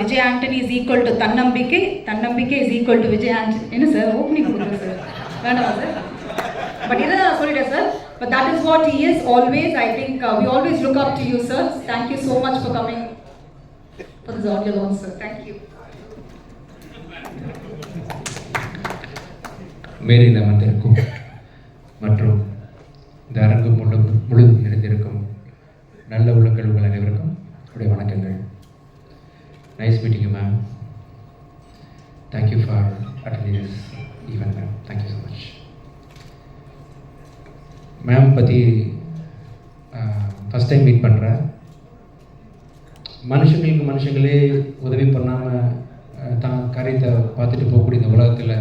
Vijay Antony is equal to தன்னம்பிக்கை தன்னம்பிக்கை is equal to Vijay Antony என்ன sir opening கொடுக்குறேன் சார் வேண்டாமா சார் பட் இதை நான் சொல்லிட்டேன் sir but that is what he is always I think we always look up to you sir thank you so much for coming for this audio launch sir thank you மேலில் அமர்ந்திருக்கும் மற்றும் இந்த அரங்கு முழு முழுதும் நிறைந்திருக்கும். நல்ல உள்ளங்கள் உங்கள் அனைவருக்கும். Nice meeting ma'am thank you for attending this event ma'am thank you so much ma'am பற்றி ஃபஸ்ட் டைம் மீட் பண்ணுறேன் மனுஷங்களுக்கு மனுஷங்களே உதவி பண்ணாமல் தான் காரியத்தை பார்த்துட்டு போகக்கூடிய இந்த உலகத்தில்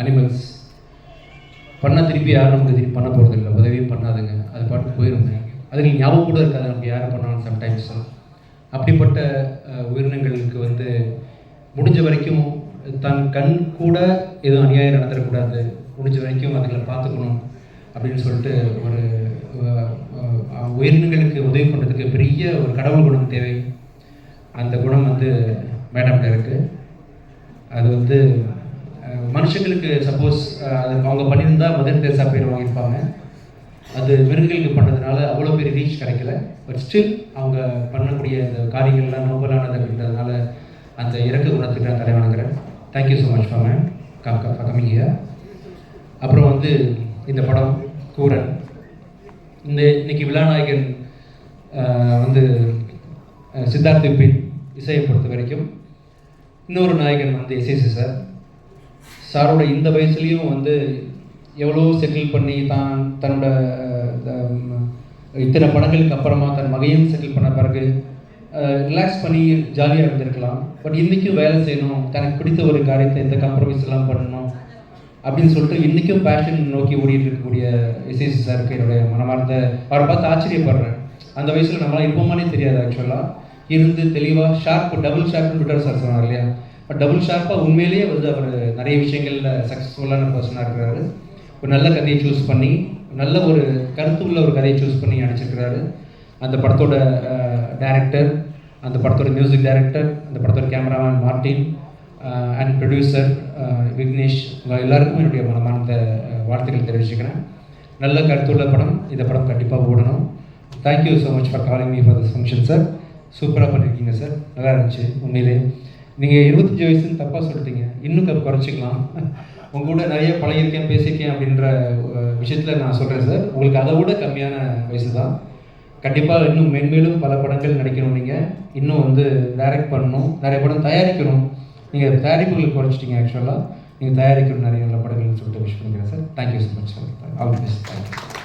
அனிமல்ஸ் பண்ணால் திருப்பி யாரும் நமக்கு திருப்பி பண்ண போகிறதில்ல உதவியும் பண்ணாதுங்க. அது பாட்டுக்கு போயிருந்தேன் அதுக்கு ஞாபகம் கூட இருக்காது. நமக்கு யாரும் பண்ணாலும் சம்டைம்ஸ் அப்படிப்பட்ட உயிரினங்களுக்கு வந்து முடிஞ்ச வரைக்கும் தன் கண் கூட எதுவும் அநியாயம் நடத்தக்கூடாது. முடிஞ்ச வரைக்கும் அதுகளை பார்த்துக்கணும் அப்படின்னு சொல்லிட்டு ஒரு உயிரினங்களுக்கு உதவி பண்ணுறதுக்கு பெரிய ஒரு கடவுள் குணம் தேவை. அந்த குணம் வந்து மேடம்கிட்ட இருக்குது அது வந்து மனுஷங்களுக்கு சப்போஸ் அது அவங்க பண்ணியிருந்தால் மதர் தேசா பேர் வாங்கியிருப்பாங்க அது மிருகங்களுக்கு பண்ணுறதுனால அவ்வளோ பெரிய ரீச் கிடைக்கல. பட் ஸ்டில் அவங்க பண்ணக்கூடிய இந்த காரியங்கள்லாம் நோபலானது அப்படின்றதுனால அந்த இறக்க குணத்துக்கு நான் தலை வணங்குறேன். Thank you so much for ma'am come coming here அப்புறம் வந்து இந்த படம் கூரன் இந்த இன்னைக்கு விழாநாயகன் வந்து அஹ், சித்தார்த் இசையை பொறுத்த வரைக்கும் இன்னொரு நாயகன் வந்து எஸ்எஸ்சி சார் சாரோட இந்த வயசுலேயும் வந்து எவ்வளோ செட்டில் பண்ணி தான் தன்னோட இத்தனை படங்களுக்கு அப்புறமா தன் மகையும் செட்டில் பண்ண பிறகு ரிலாக்ஸ் பண்ணி ஜாலியாக இருந்திருக்கலாம். பட் இன்றைக்கும் வேலை செய்யணும். தனக்கு பிடித்த ஒரு காரியத்தை எந்த காம்ப்ரமைஸ் எல்லாம் பண்ணணும். அப்படின்னு சொல்லிட்டு இன்றைக்கும் பேஷன் நோக்கி ஓடிட்டு இருக்கக்கூடிய எஸ்எஸ்சி சாருக்கு என்னுடைய மனமார்ந்த அவரை பார்த்து ஆச்சரியப்படுறேன். அந்த வயசில் நம்மளாம் இருப்போமானே தெரியாது ஆக்சுவலாக இருந்து தெளிவாக ஷார்ப் டபுள் ஷார்ப்னு விட்டார் சார் சொன்னார் இல்லையா? பட் டபுள் ஷார்ப்பாக உண்மையிலேயே வந்து அவர் நிறைய விஷயங்களில் சக்ஸஸ்ஃபுல்லான பர்சனாக இருக்கிறாரு. ஒரு நல்ல கதையை சூஸ் பண்ணி நல்ல ஒரு கருத்து உள்ள ஒரு கதையை சூஸ் பண்ணி நடிச்சிருக்கிறாரு. அந்த படத்தோட டைரக்டர் அந்த படத்தோட மியூசிக் டைரக்டர் அந்த படத்தோட cameraman Martin and producer Vignesh உங்கள் எல்லாருக்கும் என்னுடைய மனமார்ந்த அஹ், வாழ்த்துக்கள் தெரிவிச்சுக்கிறேன். நல்ல கருத்துள்ள படம். இந்த படம் கண்டிப்பாக ஓடணும். Thank you so much for calling me for this function sir சூப்பராக பண்ணியிருக்கீங்க சார் நல்லா இருந்துச்சு உண்மையிலே. நீங்கள் இருபத்தஞ்சி வயசுன்னு தப்பாக சொல்லிட்டீங்க. இன்னும் குறைச்சிக்கலாம். உங்க கூட நிறைய பழகிருக்கேன் பேசியிருக்கேன் அப்படின்ற விஷயத்தில் நான் சொல்கிறேன் சார். உங்களுக்கு அதை விட கம்மியான வயசு தான். கண்டிப்பாக இன்னும் மென்மேலும் பல படங்கள் நடிக்கணும் நீங்கள் இன்னும் வந்து டைரக்ட் பண்ணணும். நிறைய படம் தயாரிக்கணும். நீங்கள் தயாரிப்புகளுக்கு குறைச்சிட்டிங்க ஆக்சுவலாக நீங்கள் தயாரிக்கணும் நிறைய நல்ல படங்கள்னு சொல்லிட்டு விஷ் பண்ணிக்கிறேன் sir. Thank you so much sir all best thank you